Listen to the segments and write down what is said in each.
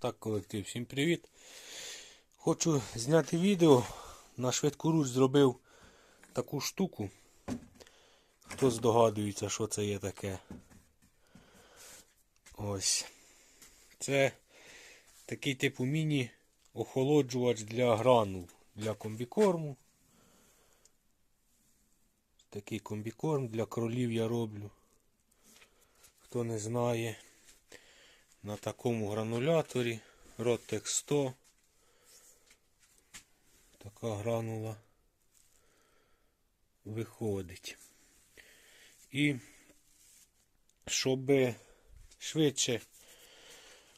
Так, колектив, всім привіт. Хочу зняти відео. На швидкоруч зробив таку штуку. Хто здогадується, що це є таке. Ось. Це такий типу міні-охолоджувач для гранул, для комбікорму. Такий комбікорм для кролів я роблю. Хто не знає на такому грануляторі Rotec 100 така гранула виходить. І щоб швидше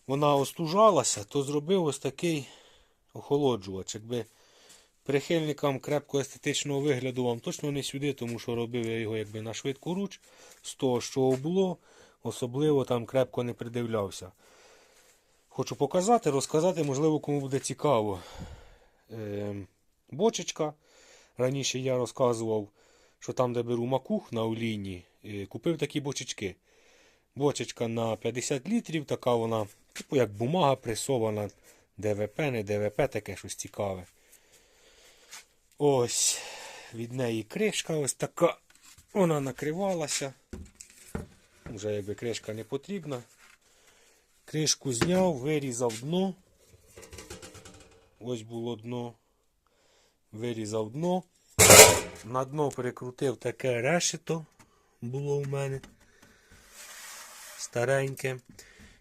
вона остужалася, то зробив ось такий охолоджувач. Якби прихильникам крепко естетичного вигляду вам точно не сюди, тому що робив я його якби на швидку руч, з того, що було, особливо там крепко не придивлявся. Хочу показати, розказати, можливо, кому буде цікаво. Е, бочечка. Раніше я розказував, що там, де беру макух на олійні, е, купив такі бочечки. Бочечка на 50 літрів, така вона, типу як бумага пресована, ДВП, не ДВП, таке щось цікаве. Ось від неї кришка ось така. Вона накривалася. Вже якби кришка не потрібна. Кришку зняв, вирізав дно. Ось було дно. Вирізав дно. На дно перекрутив таке решето було у мене. Стареньке.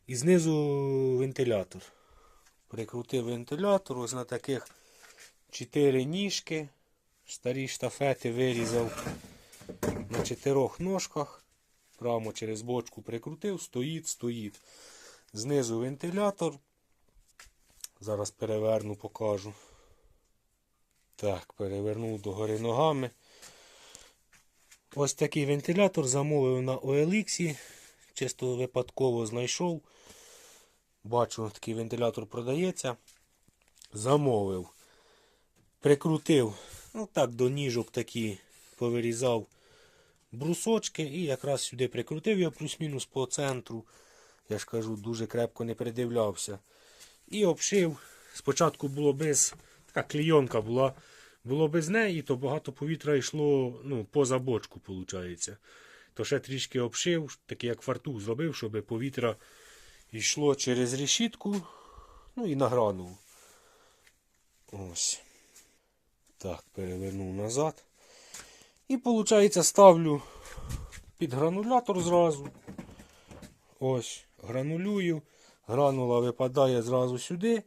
І знизу вентилятор. Прикрутив вентилятор, ось на таких чотири ніжки. Старі штафети вирізав на чотирьох ножках. Прямо через бочку прикрутив, стоїть, стоїть. Знизу вентилятор. Зараз переверну, покажу. Так, перевернув догори ногами. Ось такий вентилятор замовив на OLX. Чисто випадково знайшов. Бачу, такий вентилятор продається. Замовив. Прикрутив, ну так, до ніжок такі повирізав брусочки і якраз сюди прикрутив я плюс-мінус по центру. Я ж кажу, дуже крепко не придивлявся. І обшив. Спочатку було без. Така клійонка була. Було без неї, то багато повітря йшло ну, поза бочку, виходить. То ще трішки обшив, такий як фартух зробив, щоб повітря йшло через решітку, ну і на гранулу. Ось. Так, перевернув назад. І, виходить, ставлю під гранулятор зразу. Ось, гранулюю. Гранула випадає зразу сюди.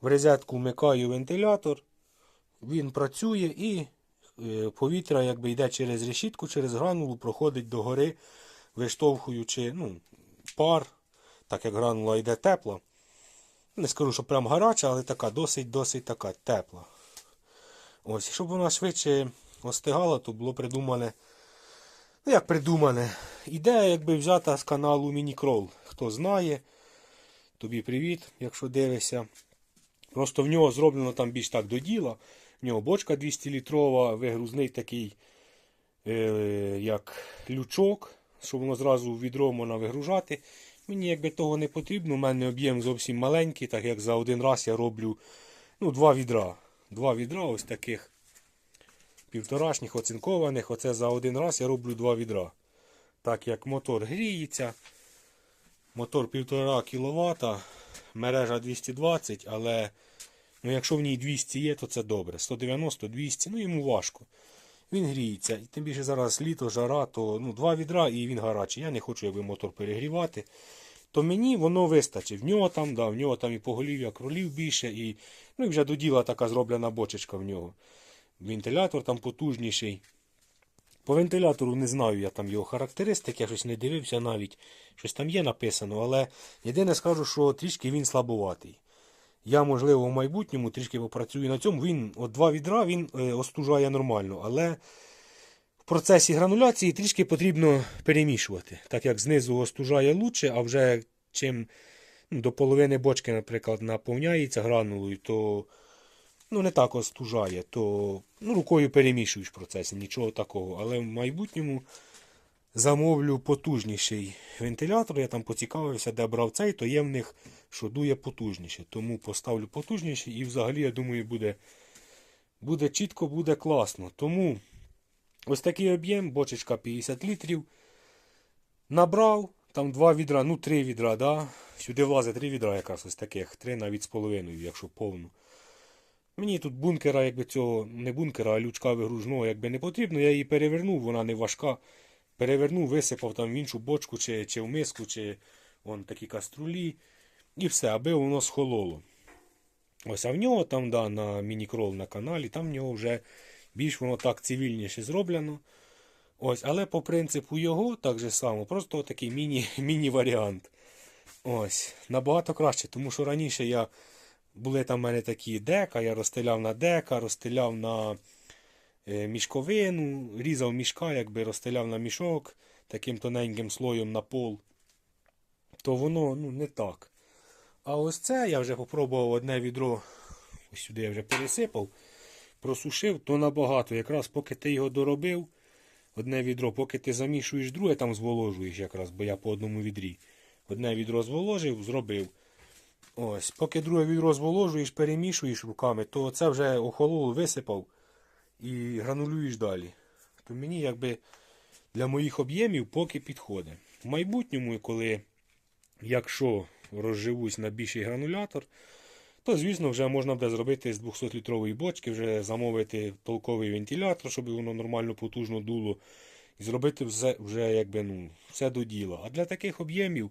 В розетку вмикаю вентилятор. Він працює і е, повітря якби йде через решітку, через гранулу, проходить догори, виштовхуючи ну, пар, так як гранула йде тепла. Не скажу, що прям гаряча, але така досить-досить така тепла. Ось, щоб вона швидше остигала, то було придумане. Ну, як придумане, ідея якби взята з каналу Мінікрол. Хто знає, тобі привіт, якщо дивишся. Просто в нього зроблено там більш так до діла. В нього бочка 200 літрова, вигрузний такий, е, як лючок, щоб воно зразу в відро можна вигружати. Мені якби того не потрібно, у мене об'єм зовсім маленький, так як за один раз я роблю ну, два відра. Два відра ось таких півторашніх оцинкованих. Оце за один раз я роблю два відра. Так як мотор гріється. Мотор 1,5 кВт, мережа 220, але ну, якщо в ній 200 є, то це добре. 190-200, ну йому важко. Він гріється. І тим більше зараз літо, жара, то ну, два відра і він гарячий. Я не хочу якби мотор перегрівати. То мені воно вистачить. В нього там, да, в нього там і поголів'я кролів більше, і ну, і вже до діла така зроблена бочечка в нього. Вентилятор там потужніший. По вентилятору не знаю я там його характеристик, я щось не дивився навіть. Щось там є написано, але єдине скажу, що трішки він слабуватий. Я, можливо, в майбутньому трішки попрацюю на цьому. Він от два відра він е, остужає нормально, але в процесі грануляції трішки потрібно перемішувати. Так як знизу остужає лучше, а вже чим ну, до половини бочки, наприклад, наповняється гранулою, то ну, не так остужає, то ну, рукою перемішуєш в процесі, нічого такого. Але в майбутньому замовлю потужніший вентилятор. Я там поцікавився, де брав цей, то є в них, що дує потужніше. Тому поставлю потужніший і взагалі, я думаю, буде, буде чітко, буде класно. Тому ось такий об'єм, бочечка 50 літрів. Набрав, там два відра, ну три відра, да? Сюди влазить три відра якраз ось таких, три навіть з половиною, якщо повну. Мені тут бункера, якби цього, не бункера, а лючка вигружного, якби не потрібно, я її перевернув, вона не важка. Перевернув, висипав там в іншу бочку, чи, чи в миску, чи вон такі каструлі. І все, аби воно схололо. Ось, а в нього там, да, на мінікрол на каналі, там в нього вже більш воно так цивільніше зроблено. Ось, але по принципу його так же само, просто такий міні, міні-варіант. Ось, набагато краще, тому що раніше я були там в мене такі дека, я розстеляв на дека, розстеляв на е, мішковину, різав мішка, якби розстеляв на мішок таким тоненьким слоєм на пол. То воно ну, не так. А ось це я вже попробував одне відро, ось сюди я вже пересипав, просушив, то набагато. Якраз поки ти його доробив, одне відро, поки ти замішуєш друге, там зволожуєш якраз, бо я по одному відрі. Одне відро зволожив, зробив. Ось, поки друге відро зволожуєш, перемішуєш руками, то це вже охололо, висипав і гранулюєш далі. То мені якби для моїх об'ємів поки підходить. В майбутньому, коли, якщо розживусь на більший гранулятор, то, звісно, вже можна буде зробити з 200-літрової бочки, вже замовити толковий вентилятор, щоб воно нормально потужно дуло. І зробити все, вже якби, ну, все до діла. А для таких об'ємів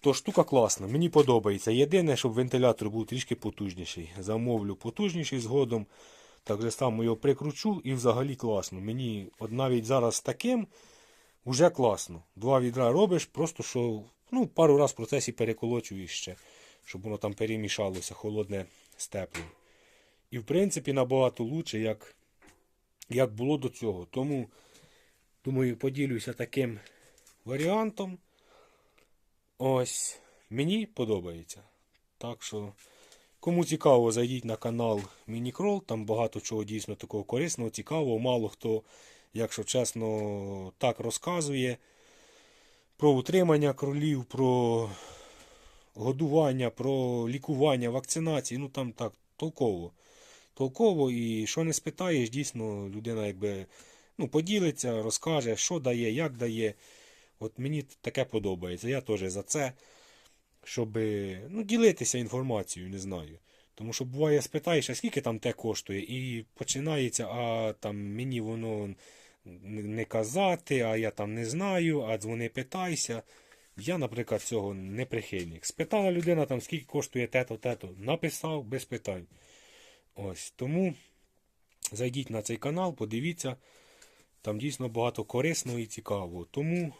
то штука класна, мені подобається. Єдине, щоб вентилятор був трішки потужніший. Замовлю потужніший згодом. Так же само його прикручу і взагалі класно. Мені от навіть зараз таким вже класно. Два відра робиш, просто що ну, пару раз в процесі переколочуєш ще, щоб воно там перемішалося холодне з теплим. І в принципі набагато лучше, як, як було до цього. Тому, думаю, поділюся таким варіантом. Ось, мені подобається. Так що, кому цікаво, зайдіть на канал Мінікрол, там багато чого дійсно такого корисного, цікавого. Мало хто, якщо чесно, так розказує про утримання кролів, про годування, про лікування, вакцинації. Ну там так, толково. Толково і що не спитаєш, дійсно людина якби ну, поділиться, розкаже, що дає, як дає. От мені таке подобається. Я теж за це, щоб ну, ділитися інформацією, не знаю. Тому що буває, спитаєш, а скільки там те коштує, і починається, а там мені воно не казати, а я там не знаю, а дзвони питайся. Я, наприклад, цього не прихильник. Спитала людина, там, скільки коштує те-то, те-то. Написав без питань. Ось тому зайдіть на цей канал, подивіться. Там дійсно багато корисного і цікавого. Тому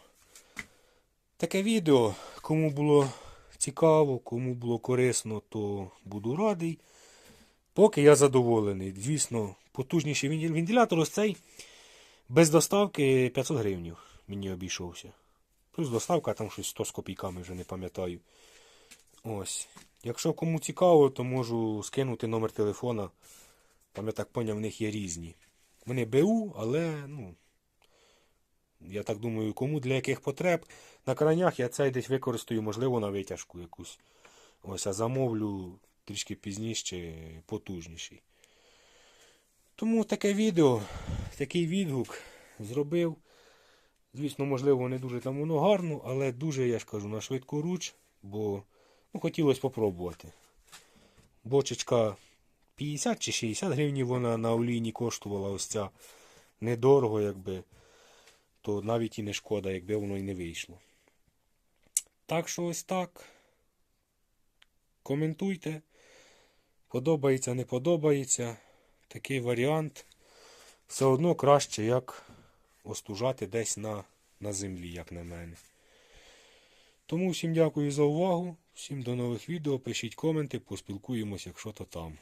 таке відео, кому було цікаво, кому було корисно, то буду радий. Поки я задоволений. Звісно, потужніший вентилятор ось цей без доставки 500 гривень мені обійшовся. Плюс доставка там щось 100 з копійками вже не пам'ятаю. Ось. Якщо кому цікаво, то можу скинути номер телефона. Там я так поняв, в них є різні. Вони БУ, але, ну, я так думаю, кому для яких потреб. На кранях я цей десь використаю, можливо, на витяжку якусь. Ось, а замовлю трішки пізніше, потужніший. Тому таке відео, такий відгук зробив. Звісно, можливо, не дуже там воно гарно, але дуже, я ж кажу, на швидку руч, бо ну, хотілося спробувати. Бочечка 50 чи 60 гривень вона на олійні коштувала ось ця недорого, якби, то навіть і не шкода, якби воно і не вийшло. Так що ось так. Коментуйте. Подобається, не подобається. Такий варіант. Все одно краще, як остужати десь на, на землі, як на мене. Тому всім дякую за увагу. Всім до нових відео. Пишіть коменти, поспілкуємось, якщо то там.